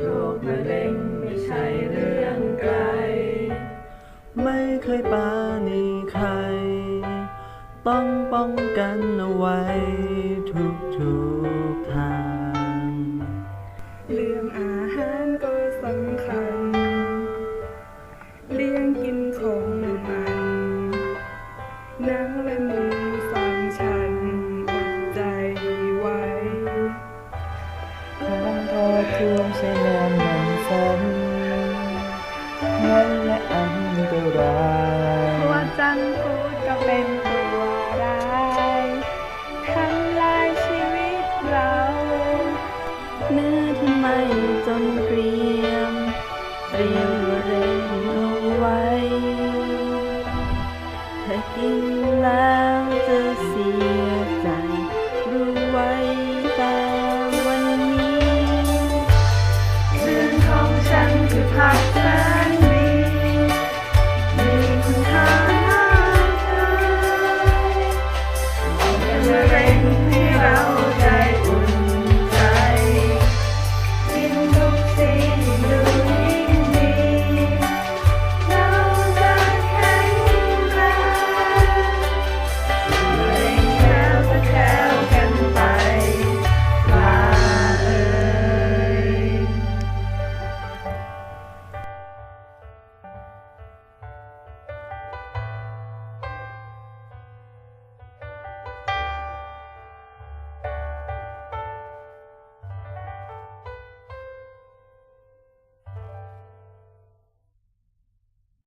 โรคมะเร็งไม่ใช่เรื่องไกล ไม่เคยปาณีใคร ต้องป้องกันเอาไว้ทุกทุกๆ งพูดก็เป็นตัวร้ายทำลายชีวิตเรา เนื้อที่ไม่จนเกรียม เตรียมเร่งเอาไว้เธอกิน You know.